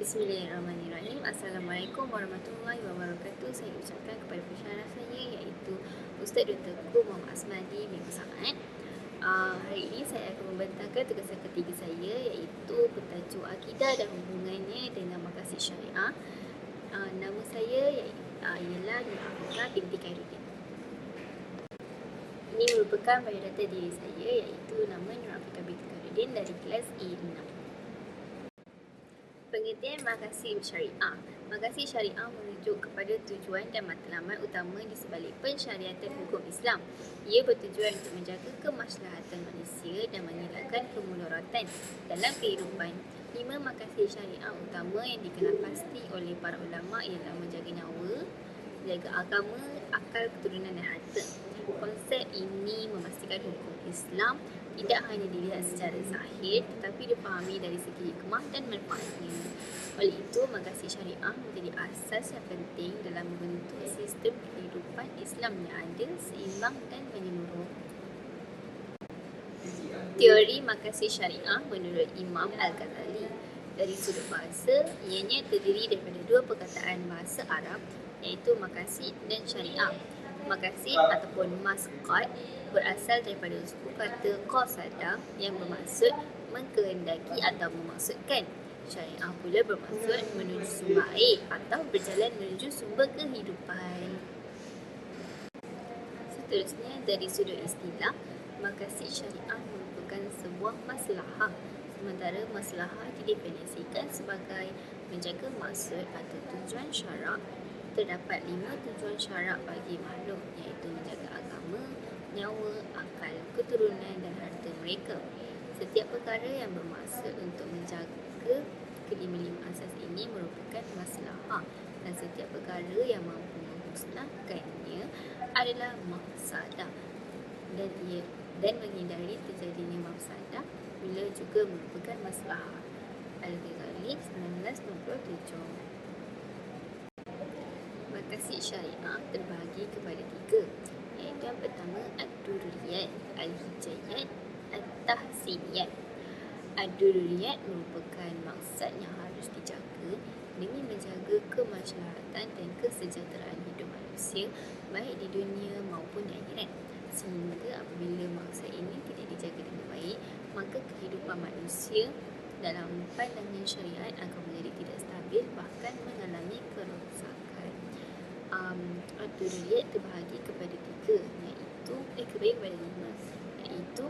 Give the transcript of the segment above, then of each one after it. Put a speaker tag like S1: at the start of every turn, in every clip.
S1: Bismillahirrahmanirrahim. Assalamualaikum warahmatullahi wabarakatuh. Saya ucapkan kepada pensyarah saya iaitu Ustaz Dr. Ku Muhammad Asmadi bin Sangat. Uh, hari ini saya akan membentangkan tugas ketiga saya iaitu bertajuk akidah dan hubungannya dengan makasih syariah. Uh, nama saya uh, ialah Nur Afrika binti Khairuddin. Ini merupakan biodata diri saya iaitu nama Nur Afrika binti Khairuddin dari kelas E6. Pengertian makasih syariah. Makasih syariah merujuk kepada tujuan dan matlamat utama di sebalik pensyariatan hukum Islam. Ia bertujuan untuk menjaga kemaslahatan manusia dan menghilangkan kemudaratan dalam kehidupan. Lima makasih syariah utama yang dikenal pasti oleh para ulama ialah menjaga nyawa, menjaga agama, akal, keturunan dan harta. Konsep ini memastikan hukum Islam tidak hanya dilihat secara zahir tetapi dipahami dari segi hikmah dan manfaatnya. Oleh itu, magasi syariah menjadi asas yang penting dalam membentuk sistem kehidupan Islam yang adil, seimbang dan menyeluruh. Teori makasih syariah menurut Imam Al-Ghazali dari sudut bahasa, ianya terdiri daripada dua perkataan bahasa Arab iaitu makasih dan syariah. Makasih ataupun masqat berasal daripada suku kata qasada yang bermaksud mengkehendaki atau memaksudkan. Syariah pula bermaksud menuju sumber air atau berjalan menuju sumber kehidupan. Seterusnya dari sudut istilah, makasih syariah merupakan sebuah maslahah sementara maslahah didefinisikan sebagai menjaga maksud atau tujuan syarak terdapat lima tujuan syarak bagi makhluk iaitu menjaga agama, nyawa, akal, keturunan dan harta mereka. Setiap perkara yang bermaksud untuk menjaga kelima-lima asas ini merupakan masalah dan setiap perkara yang mampu memusnahkannya adalah maksadah dan ia dan menghindari terjadinya maksadah bila juga merupakan masalah. Al-Ghazali 1997 Makasih syariah terbahagi kepada tiga. Iaitu yang pertama Ad-Durriyat, Al-Hijayat, At-Tahsiniyat Ad-Durriyat merupakan maksud yang harus dijaga demi menjaga kemaslahatan dan kesejahteraan hidup manusia baik di dunia maupun di akhirat. Sehingga apabila maksud ini tidak dijaga dengan baik maka kehidupan manusia dalam pandangan syariat akan menjadi tidak stabil bahkan mengalami kerosakan um, Ad-Durriyat terbahagi kepada tiga iaitu eh kebalik kepada lima iaitu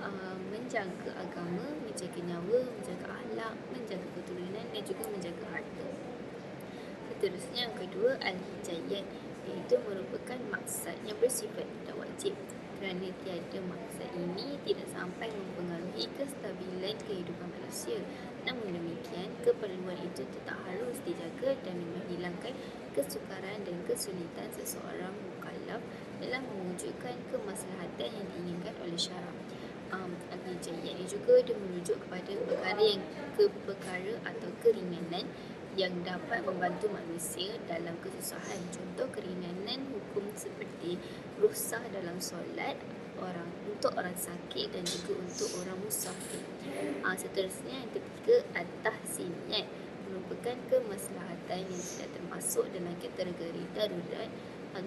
S1: uh, menjaga agama, menjaga nyawa, menjaga akhlak, menjaga keturunan dan juga menjaga harta. Seterusnya yang kedua al-hijayat iaitu merupakan maksud yang bersifat tidak wajib kerana tiada maksud ini tidak sampai mempengaruhi kestabilan kehidupan manusia. Namun demikian, keperluan itu tetap harus dijaga dan menghilangkan kesukaran dan kesulitan seseorang mukallaf dalam mewujudkan kemaslahatan yang diinginkan oleh syarak. Um, Al-Hijayah ini juga dia merujuk kepada perkara yang ke perkara atau keringanan yang dapat membantu manusia dalam kesusahan. Contoh keringanan hukum seperti rusak dalam solat orang untuk orang sakit dan juga untuk orang musafir. Uh, seterusnya yang ketiga at-tahsiniyat merupakan kemaslahatan yang tidak termasuk dalam kategori darurat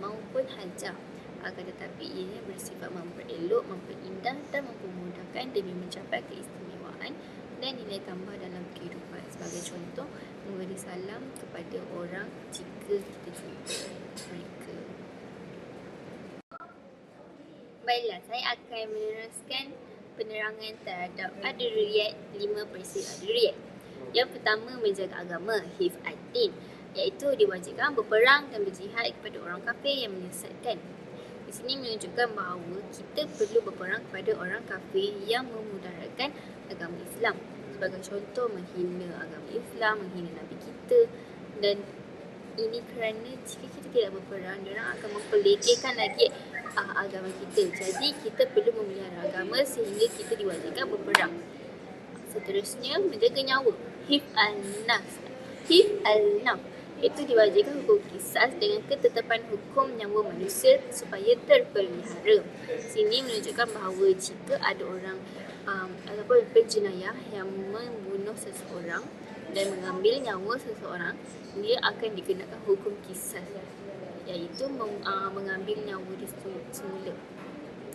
S1: maupun hajah akan tetapi ianya bersifat memperelok, memperindah dan mempermudahkan demi mencapai keistimewaan dan nilai tambah dalam kehidupan. Sebagai contoh, memberi salam kepada orang jika kita jumpa mereka. Baiklah, saya akan meneruskan penerangan terhadap ada riat lima peristiwa ada riat. Yang pertama menjaga agama, hif ad-din, iaitu diwajibkan berperang dan berjihad kepada orang kafir yang menyesatkan di sini menunjukkan bahawa kita perlu berperang kepada orang kafir yang memudaratkan agama Islam. Sebagai contoh menghina agama Islam, menghina Nabi kita dan ini kerana jika kita tidak berperang, orang akan memperlekehkan lagi uh, agama kita. Jadi kita perlu memelihara agama sehingga kita diwajibkan berperang. Seterusnya menjaga nyawa. Hif al-nafs. Hif al-nafs itu diwajibkan hukum kisah dengan ketetapan hukum nyawa manusia supaya terpelihara. Sini menunjukkan bahawa jika ada orang um, ataupun penjenayah yang membunuh seseorang dan mengambil nyawa seseorang, dia akan dikenakan hukum kisah iaitu meng, uh, mengambil nyawa dia semula.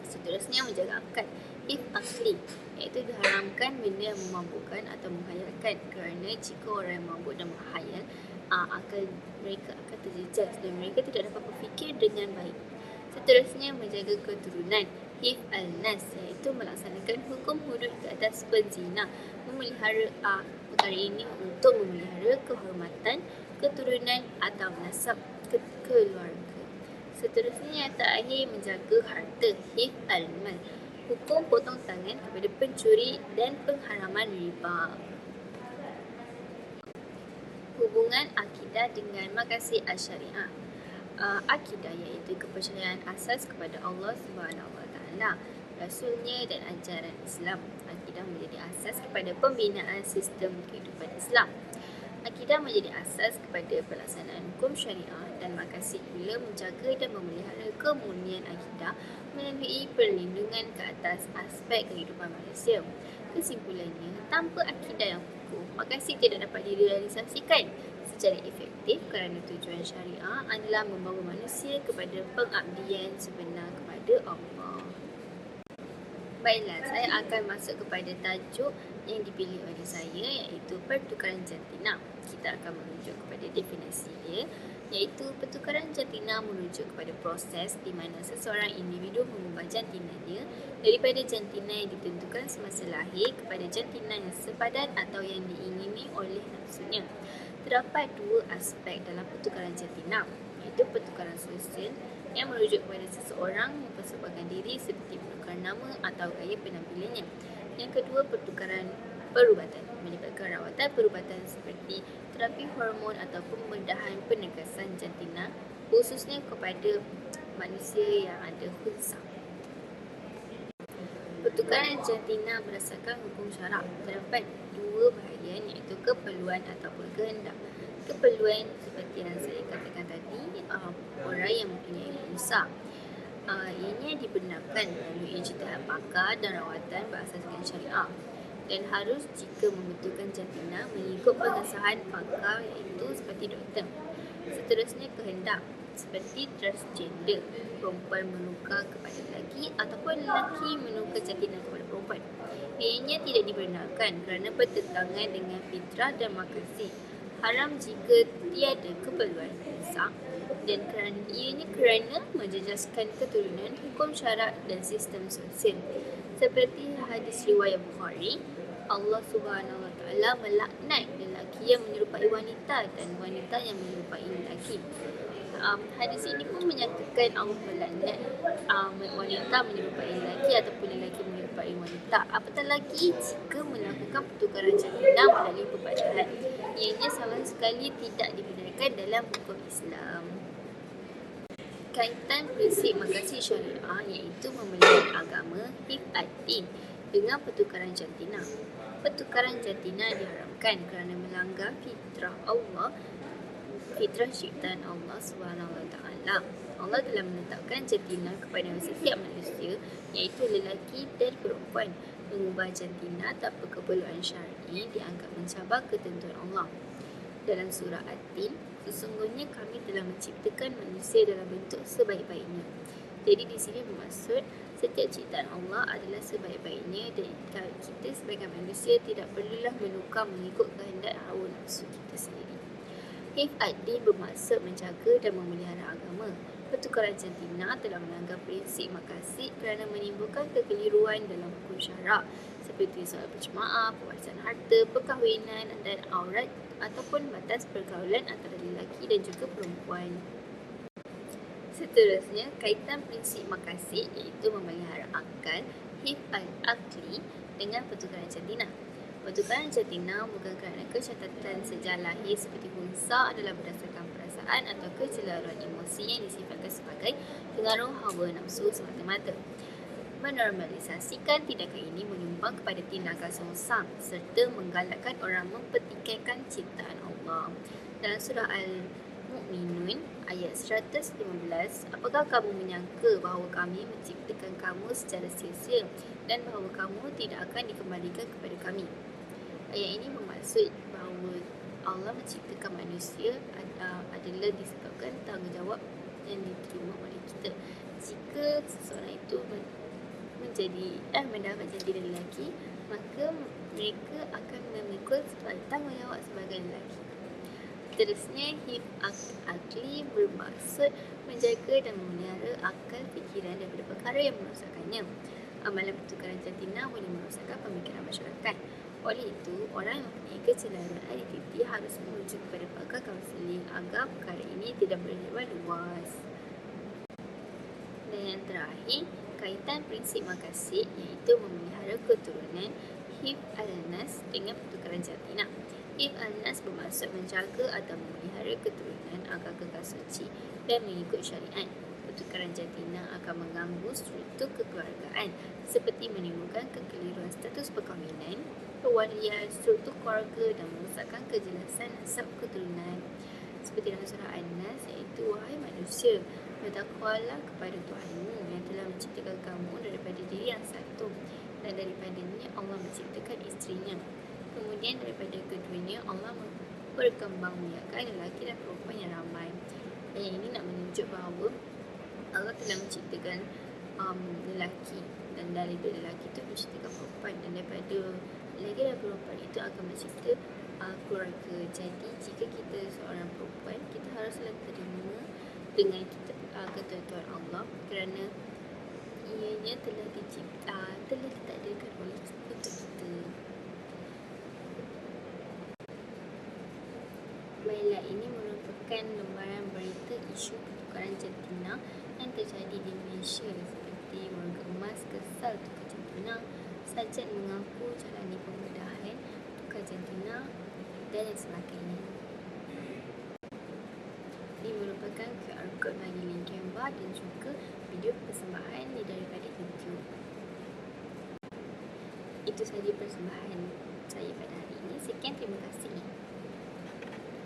S1: Seterusnya menjaga akal. If akli iaitu diharamkan benda yang memabukkan atau menghayalkan kerana jika orang yang mabuk dan menghayal uh, akal mereka akan terjejas dan mereka tidak dapat berfikir dengan baik. Seterusnya menjaga keturunan. If al-nas iaitu melaksanakan hukum hudud ke atas penzina memelihara uh, perkara ini untuk memelihara kehormatan keturunan atau nasab ke keluarga. Seterusnya yang terakhir menjaga harta hif al-mal. Hukum potong tangan kepada pencuri dan pengharaman riba. Hubungan akidah dengan makasih al-syariah. Uh, akidah iaitu kepercayaan asas kepada Allah Taala, Rasulnya dan ajaran Islam. Akidah menjadi asas kepada pembinaan sistem kehidupan Islam. Akidah menjadi asas kepada pelaksanaan hukum syariah dan makasih pula menjaga dan memelihara kemurnian akidah melalui perlindungan ke atas aspek kehidupan manusia. Kesimpulannya, tanpa akidah yang kukuh, makasih tidak dapat direalisasikan secara efektif kerana tujuan syariah adalah membawa manusia kepada pengabdian sebenar kepada Allah. Baiklah, saya akan masuk kepada tajuk yang dipilih oleh saya iaitu pertukaran jantina. Kita akan merujuk kepada definisi dia iaitu pertukaran jantina merujuk kepada proses di mana seseorang individu mengubah jantinanya daripada jantina yang ditentukan semasa lahir kepada jantina yang sepadan atau yang diingini oleh nafsunya. Terdapat dua aspek dalam pertukaran jantina iaitu pertukaran sosial yang merujuk kepada seseorang mempersembahkan diri seperti menukar nama atau gaya penampilannya yang kedua, pertukaran perubatan melibatkan rawatan perubatan seperti terapi hormon atau pembedahan penegasan jantina khususnya kepada manusia yang ada khunsa. Pertukaran jantina berdasarkan hukum syarak terdapat dua bahagian iaitu keperluan ataupun kehendak. Keperluan seperti yang saya katakan tadi, uh, orang yang mempunyai khunsa uh, ianya dibenarkan melalui ijtihad pakar dan rawatan berasaskan syariah dan harus jika membutuhkan jantina mengikut pengesahan pakar iaitu seperti doktor. Seterusnya kehendak seperti transgender, perempuan menukar kepada lelaki ataupun lelaki menukar jantina kepada perempuan. Ianya tidak dibenarkan kerana bertentangan dengan fitrah dan makasih. Haram jika tiada keperluan mendesak dan kerana ianya kerana menjejaskan keturunan hukum syarak dan sistem sosial. Seperti hadis riwayat Bukhari, Allah Subhanahu Wa Taala melaknat lelaki yang menyerupai wanita dan wanita yang menyerupai lelaki. Um, hadis ini pun menyatakan Allah melaknat um, wanita menyerupai lelaki ataupun lelaki menyerupai wanita. Apatah lagi jika melakukan pertukaran jantina melalui perbadahan. Ianya sama sekali tidak dibenarkan dalam hukum Islam kaitan prinsip makasih syariah iaitu memelihara agama hifat-din dengan pertukaran jantina. Pertukaran jantina diharamkan kerana melanggar fitrah Allah, fitrah syaitan Allah SWT. Allah telah menetapkan jantina kepada setiap manusia iaitu lelaki dan perempuan. Mengubah jantina tanpa keperluan syar'i dianggap mencabar ketentuan Allah. Dalam surah At-Tin, sesungguhnya kami telah menciptakan manusia dalam bentuk sebaik-baiknya. Jadi di sini bermaksud setiap ciptaan Allah adalah sebaik-baiknya dan kita sebagai manusia tidak perlulah menukar mengikut kehendak hawa nafsu kita sendiri. Hif ad-din bermaksud menjaga dan memelihara agama. Pertukaran jantina telah melanggar prinsip makasih kerana menimbulkan kekeliruan dalam hukum syarak seperti soal berjemaah, pewarisan harta, perkahwinan dan aurat ataupun batas pergaulan antara lelaki dan juga perempuan. Seterusnya, kaitan prinsip makasih iaitu memelihara akal, hifal akli dengan pertukaran jantina. Pertukaran jantina bukan kerana kecatatan sejak lahir seperti hunsa adalah berdasarkan perasaan atau kecelaruan emosi yang disifatkan sebagai pengaruh hawa nafsu semata-mata menormalisasikan tindakan ini menyumbang kepada tindakan sengsang serta menggalakkan orang mempertikaikan ciptaan Allah. Dalam surah Al-Mu'minun ayat 115, apakah kamu menyangka bahawa kami menciptakan kamu secara sia-sia dan bahawa kamu tidak akan dikembalikan kepada kami? Ayat ini bermaksud bahawa Allah menciptakan manusia adalah disebabkan tanggungjawab yang diterima oleh kita. Jika seseorang itu menjadi eh, mendapat jadi lelaki, maka mereka akan memikul tanggungjawab sebagai lelaki. Terusnya, hib akli bermaksud menjaga dan memelihara akal fikiran daripada perkara yang merosakkannya. Amalan pertukaran jantina boleh merosakkan pemikiran masyarakat. Oleh itu, orang yang mempunyai kecenderungan identiti harus merujuk kepada pakar kaunseling agar perkara ini tidak berlebar luas. Dan yang terakhir, kaitan prinsip makasih iaitu memelihara keturunan Hib al-Nas dengan pertukaran jantina. Hib al-Nas bermaksud menjaga atau memelihara keturunan agar kekal suci dan mengikut syariat. Pertukaran jantina akan mengganggu struktur kekeluargaan seperti menimbulkan kekeliruan status perkahwinan, pewalian, struktur keluarga dan merosakkan kejelasan nasab keturunan. Seperti dalam surah An-Nas iaitu wahai manusia, bertakwalah kepada Tuhanmu yang telah menciptakan kamu daripada diri yang satu dan daripadanya Allah menciptakan isterinya. Kemudian daripada keduanya Allah memperkembangbiakkan lelaki dan perempuan yang ramai. Dan ini nak menunjuk bahawa Allah telah menciptakan um, lelaki dan dari lelaki itu menciptakan perempuan dan daripada lelaki dan perempuan itu akan mencipta uh, keluarga. Jadi jika kita seorang perempuan, kita haruslah terima dengan kita uh, ketentuan Allah kerana ianya telah dicipta telah ditakdirkan oleh untuk kita Baiklah, ini merupakan lembaran berita isu pertukaran jantina yang terjadi di Malaysia seperti warga emas jantina, sajat mengaku jalani pembedahan tukar jantina dan sebagainya ini merupakan QR code bagi link Canva dan juga video persembahan daripada YouTube. Itu sahaja persembahan saya pada hari ini. Sekian terima kasih.